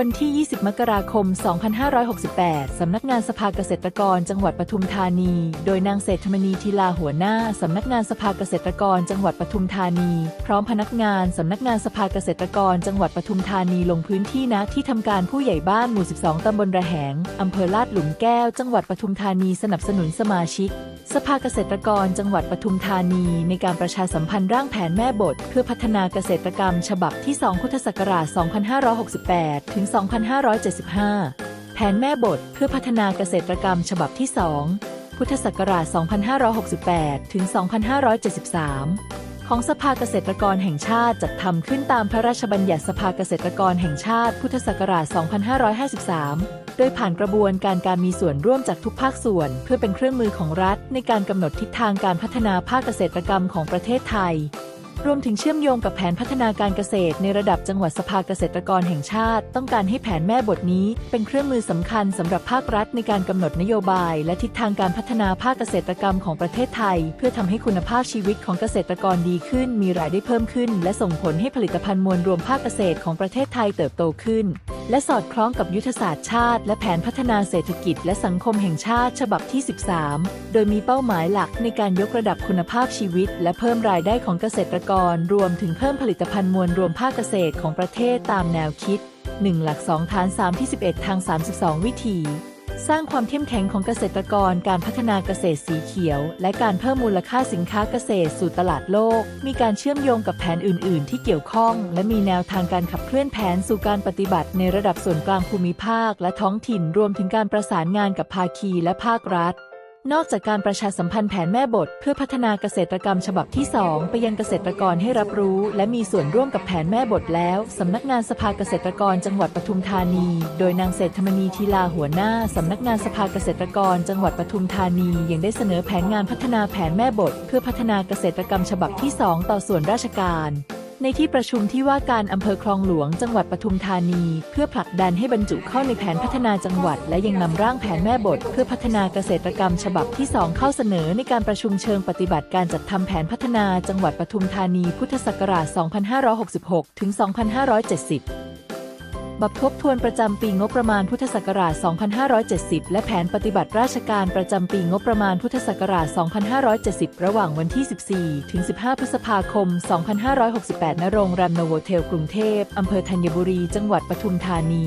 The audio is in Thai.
วันที่ 20 มกราคม 2568 สำนักงานสภาเกษตรกรจังหวัดปทุมธานี โดยนางเศรษฐมณีทีลาหัวหน้า สำนักงานสภาเกษตรกรจังหวัดปทุมธานี พร้อมพนักงานสำนักงานสภาเกษตรกรจังหวัดปทุมธานีลงพื้นที่ณที่ทำการผู้ใหญ่บ้านหมู่ 12 ตำบลระแหง อำเภอลาดหลุมแก้ว จังหวัดปทุมธานีสนับสนุนสมาชิก สภาเกษตรกรจังหวัดปทุมธานีในการประชาสัมพันธ์ร่างแผนแม่บท เพื่อพัฒนาเกษตรกรรม ฉบับที่ 2 พุทธศักราช 2568 ถึง 2575 แผนแม่บทเพื่อพัฒนาเกษตรกรรม ฉบับที่ 2 พุทธศักราช 2568 ถึง 2573 ของสภาเกษตรกรแห่งชาติจัดทำขึ้นตามพระราชบัญญัติสภาเกษตรกรแห่งชาติ พุทธศักราช 2553 โดยผ่านกระบวนการการมีส่วนร่วมจากทุกภาคส่วน เพื่อเป็นเครื่องมือของรัฐ ในการกำหนดทิศทางการพัฒนาภาคเกษตรกรรมของประเทศไทย รวมถึงเชื่อมโยงกับแผนพัฒนาการเกษตร ในระดับจังหวัดสภาเกษตรกรแห่งชาติ ต้องการให้แผนแม่บทนี้ เป็นเครื่องมือสำคัญสำหรับภาครัฐในการกำหนดนโยบาย และทิศทางการพัฒนาภาคเกษตรกรรมของประเทศไทย เพื่อทำให้คุณภาพชีวิตของเกษตรกรดีขึ้น มีรายได้เพิ่มขึ้น และส่งผลให้ผลิตภัณฑ์มวลรวมภาคเกษตรของประเทศไทยเติบโตขึ้น และสอดคล้องกับยุทธศาสตร์ชาติ และแผนพัฒนาเศรษฐกิจ และสังคมแห่งชาติฉบับที่ 13 โดยมีเป้าหมายหลักในการยกระดับคุณภาพชีวิต และเพิ่มรายได้ของเกษตรกร รวมถึงเพิ่มผลิตภัณฑ์มวลรวมภาคเกษตรของประเทศตามแนวคิด 1 หลัก 2 ฐาน 3 ที่ 11 ทาง 32 วิธี สร้างความเข้มแข็งของเกษตรกร การพัฒนาเกษตรสีเขียว และการเพิ่มมูลค่าสินค้าเกษตรสู่ตลาดโลก มีการเชื่อมโยงกับแผนอื่น ๆ ที่เกี่ยวข้อง และมีแนวทางการขับเคลื่อนแผนสู่การปฏิบัติในระดับส่วนกลางภูมิภาค และท้องถิ่น รวมถึงการประสานงานกับภาคีและภาครัฐ นอกจากการประชาสัมพันธ์แผนแม่บท เพื่อพัฒนาเกษตรกรรมฉบับที่ 2 ไปยังเกษตรกรให้รับรู้ และมีส่วนร่วมกับแผนแม่บทแล้ว สำนักงานสภาเกษตรกรจังหวัดปทุมธานี โดยนางเศรษฐมณีทีลาหัวหน้า สำนักงานสภาเกษตรกร จังหวัดปทุมธานียังได้เสนอแผนงานพัฒนาแผนแม่บท เพื่อพัฒนาเกษตรกรรมฉบับที่ 2 ต่อส่วนราชการ ในที่ประชุมที่ว่าการอำเภอคลองหลวงจังหวัดปทุมธานี เพื่อผลักดันให้บรรจุเข้าในแผนพัฒนาจังหวัด และยังนำร่างแผนแม่บท เพื่อพัฒนาเกษตรกรรมฉบับที่ 2 เข้าเสนอในการประชุมเชิงปฏิบัติการจัดทำแผนพัฒนาจังหวัดปทุมธานีพุทธศักราช 2566 ถึง 2570 บับทบทวนประจำปีงบประมาณพุทธศักราช 2570 และแผนปฏิบัติราชการประจำปีงบประมาณพุทธศักราช 2570 ระหว่างวันที่ 14 ถึง 15 พฤษภาคม 2568 ณ โรงแรมโนโวเทลกรุงเทพ อำเภอธัญบุรี จังหวัดปทุมธานี